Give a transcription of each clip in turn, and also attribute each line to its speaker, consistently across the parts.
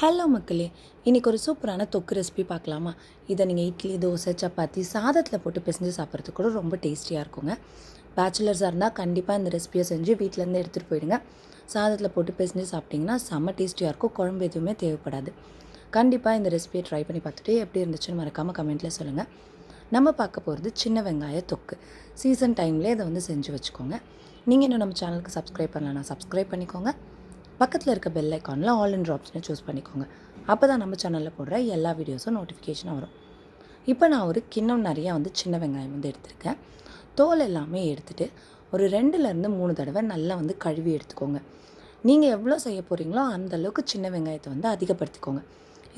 Speaker 1: Hello மக்களே இன்றைக்கி ஒரு சூப்பரான தொக்கு ரெசிபி பார்க்கலாமா? இதை நீங்கள் இட்லி தோசை சப்பாத்தி சாதத்தில் போட்டு பிசைஞ்சு சாப்பிட்றதுக்கு கூட ரொம்ப டேஸ்டியாக இருக்குங்க. பேச்சுலர்ஸாக இருந்தால் கண்டிப்பாக இந்த ரெசிபியை செஞ்சு வீட்டிலேருந்து எடுத்துகிட்டு போயிடுங்க. சாதத்தில் போட்டு பிசைஞ்சு சாப்பிட்டிங்கன்னா செம்ம டேஸ்டியாக இருக்கும். குழம்பு எதுவுமே தேவைப்படாது. கண்டிப்பாக இந்த ரெசிபியை ட்ரை பண்ணி பார்த்துட்டு எப்படி இருந்துச்சுன்னு மறக்காமல் கமெண்ட்டில் சொல்லுங்கள் நம்ம பார்க்க போகிறது சின்ன வெங்காய தொக்கு. சீசன் டைம்லேயே இதை வந்து செஞ்சு வச்சுக்கோங்க. நீங்கள் இன்னும் நம்ம சேனலுக்கு சப்ஸ்கிரைப் பண்ணலன்னா சப்ஸ்கிரைப் பண்ணிக்கோங்க. பக்கத்தில் இருக்க பெல் ஐக்கானில் ஆல் இன் ட்ராப்ஸ்னு சூஸ் பண்ணிக்கோங்க. அப்போ தான் நம்ம சேனலில் போடுற எல்லா வீடியோஸும் நோட்டிஃபிகேஷனாக வரும். இப்போ நான் ஒரு கிண்ணம் நிறையா வந்து சின்ன வெங்காயம் வந்து எடுத்திருக்கேன். தோல் எல்லாமே எடுத்துகிட்டு ஒரு ரெண்டுலேருந்து மூணு தடவை நல்லா வந்து கழுவி எடுத்துக்கோங்க. நீங்கள் எவ்வளோ செய்ய போகிறீங்களோ அந்த அளவுக்கு சின்ன வெங்காயத்தை வந்து அதிகப்படுத்திக்கோங்க.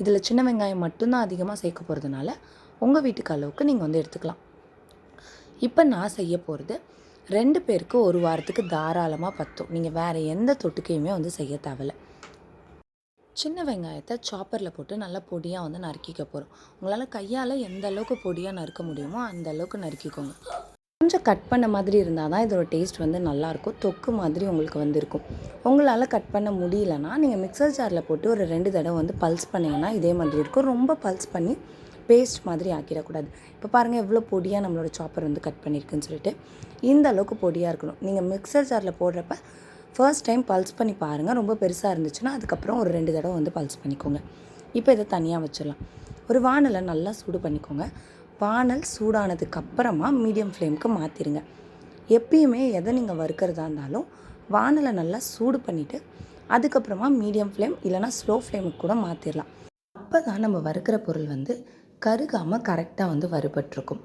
Speaker 1: இதில் சின்ன வெங்காயம் மட்டும்தான் அதிகமாக சேர்க்க போகிறதுனால உங்கள் வீட்டுக்கு அளவுக்கு நீங்கள் வந்து எடுத்துக்கலாம். இப்போ நான் செய்ய போகிறது ரெண்டு பேருக்கு ஒரு வாரத்துக்கு தாராளமாக பற்றும் நீங்கள் வேறு எந்த தொட்டுக்கையுமே வந்து செய்ய தேவையில்லை. சின்ன வெங்காயத்தை சாப்பரில் போட்டு நல்லா பொடியாக வந்து நறுக்கிக்க போகிறோம் உங்களால் கையால் எந்த அளவுக்கு பொடியாக நறுக்க முடியுமோ அந்த அளவுக்கு நறுக்கிக்கோங்க. கொஞ்சம் கட் பண்ண மாதிரி இருந்தால் தான் இதோட டேஸ்ட் வந்து நல்லாயிருக்கும் தொக்கு மாதிரி உங்களுக்கு வந்து இருக்கும். உங்களால் கட் பண்ண முடியலன்னா நீங்கள் மிக்சர் ஜாரில் போட்டு ஒரு ரெண்டு தடவை வந்து பல்ஸ் பண்ணிங்கன்னா இதே மாதிரி இருக்கும். ரொம்ப பல்ஸ் பண்ணி பேஸ்ட் மாதிரி ஆக்கிடக்கூடாது. இப்போ பாருங்கள் எவ்வளோ பொடியாக நம்மளோட சாப்பர் வந்து கட் பண்ணியிருக்குன்னு சொல்லிட்டு. இந்த அளவுக்கு பொடியாக இருக்கணும். நீங்கள் மிக்சர் ஜாரில் போடுறப்ப ஃபர்ஸ்ட் டைம் பல்ஸ் பண்ணி பாருங்கள் ரொம்ப பெருசாக இருந்துச்சுன்னா அதுக்கப்புறம் ஒரு ரெண்டு தடவை வந்து பல்ஸ் பண்ணிக்கோங்க. இப்போ இதை தனியாக வச்சிடலாம். ஒரு வானலை நல்லா சூடு பண்ணிக்கோங்க. வானல் சூடானதுக்கு அப்புறமா மீடியம் ஃப்ளேமுக்கு மாற்றிடுங்க எப்பயுமே எதை நீங்கள் வறுக்கிறதா இருந்தாலும் வானலை நல்லா சூடு பண்ணிவிட்டு அதுக்கப்புறமா மீடியம் ஃப்ளேம் இல்லைனா ஸ்லோ ஃப்ளேமுக்கு கூட மாற்றிடலாம் அப்போ தான் நம்ம வறுக்கிற பொருள் வந்து கருகாமல் கரெக்டாக வந்து வறுபட்டிருக்கும்.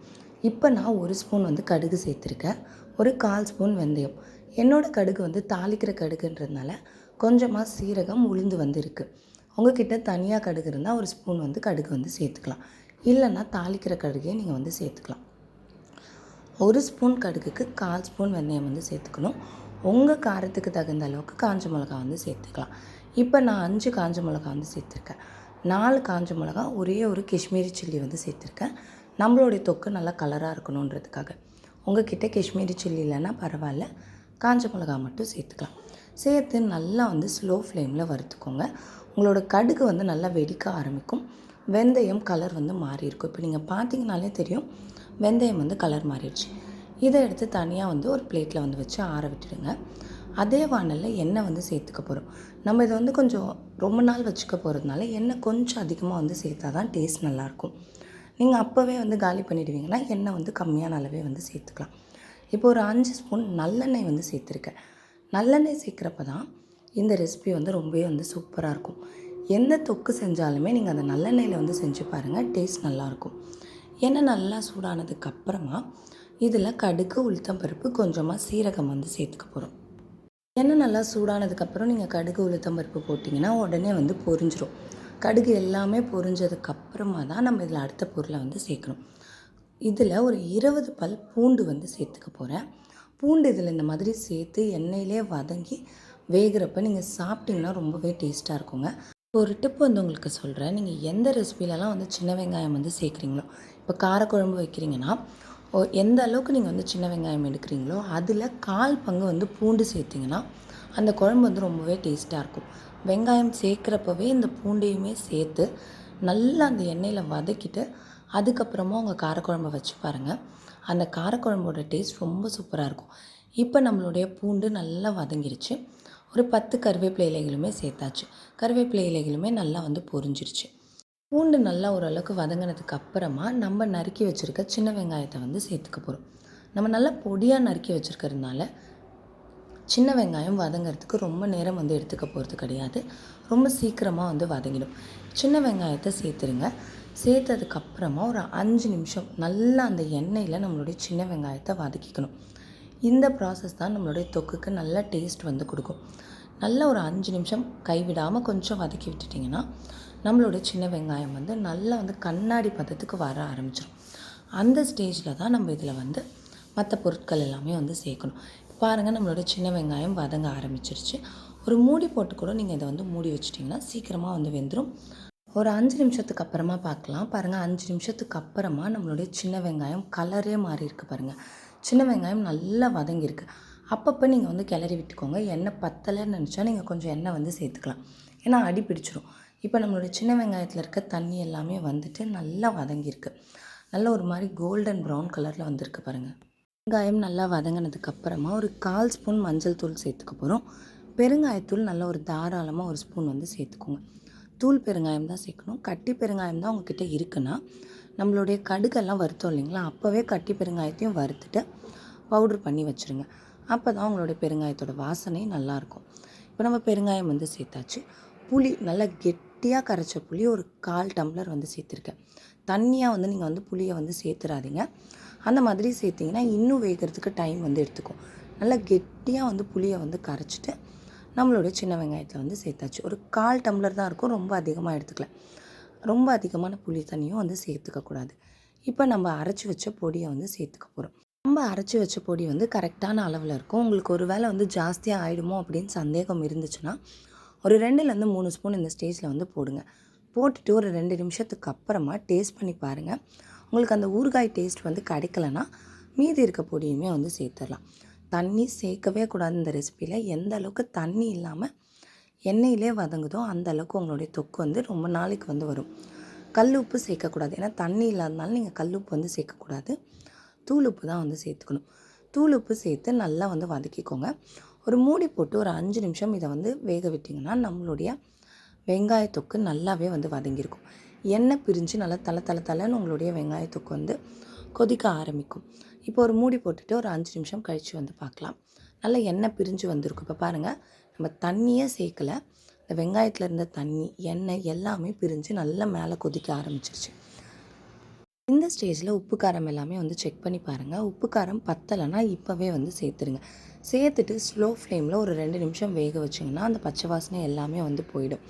Speaker 1: இப்போ நான் ஒரு ஸ்பூன் வந்து கடுகு சேர்த்துருக்கேன். ஒரு கால் ஸ்பூன் வெந்தயம். என்னோடய கடுகு வந்து தாளிக்கிற கடுகுன்றதுனால கொஞ்சமாக சீரகம் உளுந்து வந்து இருக்குது உங்ககிட்ட தனியாக கடுகு இருந்தால் ஒரு ஸ்பூன் வந்து கடுகு வந்து சேர்த்துக்கலாம். இல்லைன்னா தாளிக்கிற கடுகையே நீங்கள் வந்து சேர்த்துக்கலாம். ஒரு ஸ்பூன் கடுகுக்கு கால் ஸ்பூன் வெந்தயம் வந்து சேர்த்துக்கணும். உங்கள் காரத்துக்கு தகுந்த அளவுக்கு காஞ்ச மிளகா வந்து சேர்த்துக்கலாம். இப்போ நான் அஞ்சு காஞ்ச மிளகா வந்து சேர்த்துருக்கேன். நாலு காஞ்ச மிளகா ஒரே ஒரு காஷ்மீரி சில்லி வந்து சேர்த்துருக்கேன். நம்மளுடைய தொக்கு நல்லா கலராக இருக்கணுன்றதுக்காக. உங்ககிட்ட காஷ்மீரி சில்லி இல்லைன்னா பரவாயில்ல. காஞ்ச மிளகா மட்டும் சேர்த்துக்கலாம். சேர்த்து நல்லா வந்து ஸ்லோ ஃப்ளேமில் வறுத்துக்கோங்க. உங்களோட கடுகு வந்து நல்லா வெடிக்க ஆரம்பிக்கும். வெந்தயம் கலர் வந்து மாறி இருக்கும் இப்போ நீங்கள் பார்த்தீங்கனாலே தெரியும் வெந்தயம் வந்து கலர் மாறிடுச்சு. இதை எடுத்து தனியாக வந்து ஒரு பிளேட்டில் வந்து வச்சு ஆற விட்டுடுங்க. அதே வானலில் எண்ணெய் வந்து சேர்த்துக்க போகிறோம் நம்ம இதை வந்து கொஞ்சம் ரொம்ப நாள் வச்சுக்க போகிறதுனால எண்ணெய் கொஞ்சம் அதிகமாக வந்து சேர்த்தா தான் டேஸ்ட் நல்லாயிருக்கும். நீங்கள் அப்போவே வந்து காலி பண்ணிடுவீங்கன்னா எண்ணெய் வந்து கம்மியான அளவே வந்து சேர்த்துக்கலாம். இப்போ ஒரு அஞ்சு ஸ்பூன் நல்லெண்ணெய் வந்து சேர்த்துருக்கேன். நல்லெண்ணெய் சேர்க்குறப்ப தான் இந்த ரெசிபி வந்து ரொம்பவே வந்து சூப்பராக இருக்கும். எந்த தொக்கு செஞ்சாலுமே நீங்கள் அந்த நல்லெண்ணெயில் வந்து செஞ்சு பாருங்கள் டேஸ்ட் நல்லாயிருக்கும். எண்ணெய் நல்லா சூடானதுக்கு அப்புறமா இதில் கடுகு உளுத்தம்பருப்பு கொஞ்சமாக சீரகம் வந்து சேர்த்துக்க போகிறோம் எண்ணெய் நல்லா சூடானதுக்கப்புறம் நீங்கள் கடுகு உளுத்தம்பருப்பு போட்டிங்கன்னா உடனே வந்து பொரிஞ்சிரும். கடுகு எல்லாமே பொரிஞ்சதுக்கப்புறமா தான் நம்ம இதில் அடுத்த பொருளை வந்து சேர்க்கணும். இதில் ஒரு இருபது பல் பூண்டு வந்து சேர்த்துக்க போகிறேன் பூண்டு இதில் இந்த மாதிரி சேர்த்து எண்ணெயிலே வதங்கி வேகிறப்ப நீங்கள் சாப்பிட்டிங்கன்னா ரொம்பவே டேஸ்ட்டாக இருக்குங்க. ஒரு டிப் வந்து உங்களுக்கு சொல்கிறேன் நீங்கள் எந்த ரெசிபிலலாம் வந்து சின்ன வெங்காயம் வந்து சேர்க்குறீங்களோ இப்போ காரக்குழம்பு வைக்கிறீங்கன்னா எந்த அளவுக்கு நீங்கள் வந்து சின்ன வெங்காயம் எடுக்கிறீங்களோ அதில் கால் பங்கு வந்து பூண்டு சேர்த்திங்கன்னா அந்த குழம்பு வந்து ரொம்பவே டேஸ்ட்டாக இருக்கும். வெங்காயம் சேர்க்குறப்பவே இந்த பூண்டையுமே சேர்த்து நல்லா அந்த எண்ணெயில் வதக்கிட்டு அதுக்கப்புறமா உங்கள் காரக்குழம்பை வச்சு பாருங்கள் அந்த காரக்குழம்போட டேஸ்ட் ரொம்ப சூப்பராக இருக்கும். இப்போ நம்மளுடைய பூண்டு நல்லா வதங்கிருச்சு. ஒரு பத்து கருவேப்பிலை இலைகளுமே சேர்த்தாச்சு. கருவேப்பிலை இலைகளுமே நல்லா வந்து பொரிஞ்சிருச்சு. பூண்டு நல்லா ஓரளவுக்கு வதங்கினதுக்கு அப்புறமா நம்ம நறுக்கி வச்சுருக்க சின்ன வெங்காயத்தை வந்து சேர்த்துக்க போகிறோம் நம்ம நல்லா பொடியாக நறுக்கி வச்சுருக்கிறதுனால சின்ன வெங்காயம் வதங்கிறதுக்கு ரொம்ப நேரம் வந்து எடுத்துக்க போகிறது கிடையாது. ரொம்ப சீக்கிரமாக வந்து வதங்கிடும். சின்ன வெங்காயத்தை சேர்த்துருங்க. சேர்த்ததுக்கப்புறமா ஒரு அஞ்சு நிமிஷம் நல்லா அந்த எண்ணெயில் நம்மளுடைய சின்ன வெங்காயத்தை வதக்கிக்கணும். இந்த ப்ராசஸ் தான் நம்மளுடைய தொக்குக்கு நல்ல டேஸ்ட் வந்து கொடுக்கும். நல்ல ஒரு அஞ்சு நிமிஷம் கைவிடாமல் கொஞ்சம் வதக்கி விட்டுட்டிங்கன்னா நம்மளுடைய சின்ன வெங்காயம் வந்து நல்லா வந்து கண்ணாடி பதத்துக்கு வர ஆரம்பிச்சிடும் அந்த ஸ்டேஜில் தான் நம்ம இதில் வந்து மற்ற பொருட்கள் எல்லாமே வந்து சேர்க்கணும். பாருங்கள் நம்மளோட சின்ன வெங்காயம் வதங்க ஆரம்பிச்சிருச்சு. ஒரு மூடி போட்டு கூட நீங்கள் இதை வந்து மூடி வச்சிட்டிங்கன்னா சீக்கிரமாக வந்து வெந்துடும் ஒரு அஞ்சு நிமிஷத்துக்கு அப்புறமா பார்க்கலாம். பாருங்கள் அஞ்சு நிமிஷத்துக்கு அப்புறமா நம்மளுடைய சின்ன வெங்காயம் கலரே மாறி இருக்கு பாருங்கள் சின்ன வெங்காயம் நல்லா வதங்கியிருக்கு. அப்பப்போ நீங்கள் வந்து கிளறி விட்டுக்கோங்க. எண்ணெய் பத்தலைன்னு நினச்சா நீங்கள் கொஞ்சம் எண்ணெய் வந்து சேர்த்துக்கலாம். ஏன்னா அடி பிடிச்சிரும். இப்போ நம்மளுடைய சின்ன வெங்காயத்தில் இருக்க தண்ணி எல்லாமே வந்துட்டு நல்லா வதங்கியிருக்கு. நல்ல ஒரு மாதிரி கோல்டன் ப்ரௌன் கலரில் வந்திருக்கு பாருங்கள் வெங்காயம் நல்லா வதங்கினதுக்கப்புறமா ஒரு கால் ஸ்பூன் மஞ்சள் தூள் சேர்த்துக்க போகிறோம் பெருங்காயத்தூள் நல்ல ஒரு தாராளமாக ஒரு ஸ்பூன் வந்து சேர்த்துக்கோங்க. தூள் பெருங்காயம் தான் சேர்க்கணும். கட்டி பெருங்காயம் தான் உங்ககிட்ட இருக்குன்னா நம்மளுடைய கடுகெல்லாம் வறுத்தோம் இல்லைங்களா? அப்போவே கட்டி பெருங்காயத்தையும் வறுத்துட்டு பவுட்ரு பண்ணி வச்சுருங்க. அப்போ தான் உங்களுடைய பெருங்காயத்தோட வாசனை நல்லாயிருக்கும் இப்போ நம்ம பெருங்காயம் வந்து சேர்த்தாச்சு. புளி நல்லா கெட் கெட்டியாக கரைச்ச புளி ஒரு கால் டம்ளர் வந்து சேர்த்துருக்கேன். தண்ணியாக வந்து நீங்கள் வந்து புளியை வந்து சேர்த்துறாதீங்க. அந்த மாதிரி சேர்த்திங்கன்னா இன்னும் வேகிறதுக்கு டைம் வந்து எடுத்துக்கும். நல்லா கெட்டியாக வந்து புளியை வந்து கரைச்சிட்டு நம்மளுடைய சின்ன வெங்காயத்தில் வந்து சேர்த்தாச்சு. ஒரு கால் டம்ளர் தான் இருக்கும் ரொம்ப அதிகமாக எடுத்துக்கல. ரொம்ப அதிகமான புளி தண்ணியும் வந்து சேர்த்துக்கக்கூடாது இப்போ நம்ம அரைச்சி வச்ச பொடியை வந்து சேர்த்துக்க போகிறோம் நம்ம அரைச்சி வச்ச பொடி வந்து கரெக்டான அளவில் இருக்கும். உங்களுக்கு ஒரு வேளை வந்து ஜாஸ்தியாக ஆகிடுமோ அப்படின்னு சந்தேகம் இருந்துச்சுன்னா ஒரு ரெண்டுலேருந்து மூணு ஸ்பூன் இந்த ஸ்டேஜில் வந்து போடுங்க. போட்டுட்டு ஒரு ரெண்டு நிமிஷத்துக்கு அப்புறமா டேஸ்ட் பண்ணி பாருங்கள் உங்களுக்கு அந்த ஊறுகாய் டேஸ்ட் வந்து கிடைக்கலனா மீதி இருக்க பொடியுமே வந்து சேர்த்துடலாம். தண்ணி சேர்க்கவே கூடாது இந்த ரெசிப்பியில் எந்த அளவுக்கு தண்ணி இல்லாமல் எண்ணெயிலே வதங்குதோ அந்த அளவுக்கு உங்களுடைய தொக்கு வந்து ரொம்ப நாளைக்கு வந்து வரும். கல் உப்பு சேர்க்கக்கூடாது. ஏன்னா தண்ணி இல்லாதனால நீங்கள் கல் உப்பு வந்து சேர்க்கக்கூடாது. தூள் உப்பு தான் வந்து சேர்த்துக்கணும். தூள் உப்பு சேர்த்து நல்லா வந்து வதக்கிக்கோங்க. ஒரு மூடி போட்டு ஒரு அஞ்சு நிமிஷம் இதை வந்து வேக விட்டிங்கன்னா நம்மளுடைய வெங்காய தொக்கு நல்லாவே வந்து வதங்கியிருக்கும். எண்ணெய் பிரிஞ்சு நல்லா தலை தலை தலைன்னு உங்களுடைய வெங்காய தொக்கு வந்து கொதிக்க ஆரம்பிக்கும். இப்போ ஒரு மூடி போட்டுட்டு ஒரு அஞ்சு நிமிஷம் கழித்து வந்து பார்க்கலாம். நல்லா எண்ணெய் பிரிஞ்சு வந்திருக்கும். இப்போ பாருங்கள் நம்ம தண்ணியே சேர்க்கலை. இந்த வெங்காயத்தில் இருந்த தண்ணி எண்ணெய் எல்லாமே பிரிஞ்சு நல்லா மேலே கொதிக்க ஆரம்பிச்சிருச்சு. இந்த ஸ்டேஜில் உப்பு காரம் எல்லாமே வந்து செக் பண்ணி பாருங்கள் உப்பு காரம் பத்தலைன்னா இப்போவே வந்து சேர்த்துருங்க. சேர்த்துட்டு ஸ்லோ ஃப்ளேமில் ஒரு ரெண்டு நிமிஷம் வேக வச்சிங்கன்னா அந்த பச்சை வாசனை எல்லாமே வந்து போயிடும்.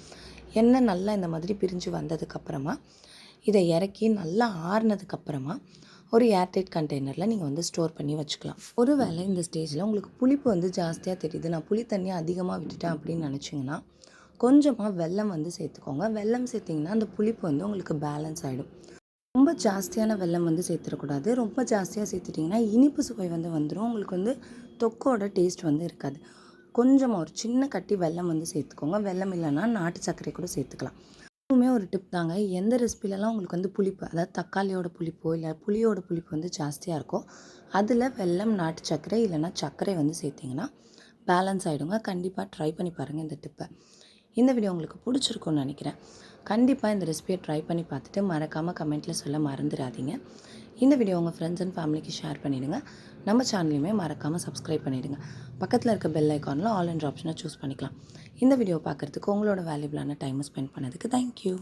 Speaker 1: எண்ணெய் நல்லா இந்த மாதிரி பிரிஞ்சு வந்ததுக்கப்புறமா இதை இறக்கி நல்லா ஆறுனதுக்கப்புறமா ஒரு ஏர்டைட் கண்டெய்னரில் நீங்கள் வந்து ஸ்டோர் பண்ணி வச்சுக்கலாம். ஒரு வேளை இந்த ஸ்டேஜில் உங்களுக்கு புளிப்பு வந்து ஜாஸ்தியாக தெரியுது நான் புளி தண்ணியை அதிகமாக விட்டுட்டேன் அப்படின்னு நினச்சிங்கன்னா கொஞ்சமாக வெல்லம் வந்து சேர்த்துக்கோங்க. வெல்லம் சேர்த்திங்கன்னா அந்த புளிப்பு வந்து உங்களுக்கு பேலன்ஸ் ஆகிடும் ரொம்ப ஜாஸ்தியான வெல்லம் வந்து சேர்த்துடக்கூடாது. ரொம்ப ஜாஸ்தியாக சேர்த்துட்டிங்கன்னா இனிப்பு சுவை வந்து வந்துடும் உங்களுக்கு வந்து தொக்கோட டேஸ்ட் வந்து இருக்காது. கொஞ்சமாக ஒரு சின்ன கட்டி வெல்லம் வந்து சேர்த்துக்கோங்க. வெல்லம் இல்லைன்னா நாட்டு சர்க்கரை கூட சேர்த்துக்கலாம். இதுவுமே ஒரு டிப் தாங்க. எந்த ரெசிபிலலாம் உங்களுக்கு வந்து புளிப்பு அதாவது தக்காளியோட புளிப்போ இல்லை புளியோட புளிப்பு வந்து ஜாஸ்தியாக இருக்கோ அதில் வெல்லம் நாட்டு சர்க்கரை இல்லைன்னா சர்க்கரை வந்து சேர்த்திங்கன்னா பேலன்ஸ் ஆகிடுங்க கண்டிப்பாக ட்ரை பண்ணி பாருங்கள் இந்த டிப்பை இந்த வீடியோ உங்களுக்கு பிடிச்சிருக்கும்னு நினைக்கிறேன். கண்டிப்பாக இந்த ரெசிபியை ட்ரை பண்ணி பார்த்துட்டு மறக்காமல் கமெண்ட்டில் சொல்ல மறந்துடாதீங்க. இந்த வீடியோ உங்கள் ஃப்ரெண்ட்ஸ் அண்ட் ஃபேமிலிக்கு ஷேர் பண்ணிவிடுங்க நம்ம சேனலையுமே மறக்காமல் சப்ஸ்கிரைப் பண்ணிவிடுங்க பக்கத்தில் இருக்க பெல் ஐக்கானில் ஆல் அண்ட் ஆப்ஷனை சூஸ் பண்ணிக்கலாம். இந்த வீடியோ பார்க்குறதுக்கு உங்களோட வேல்யூபிளான டைமை ஸ்பெண்ட் பண்ணதுக்கு தேங்க்யூ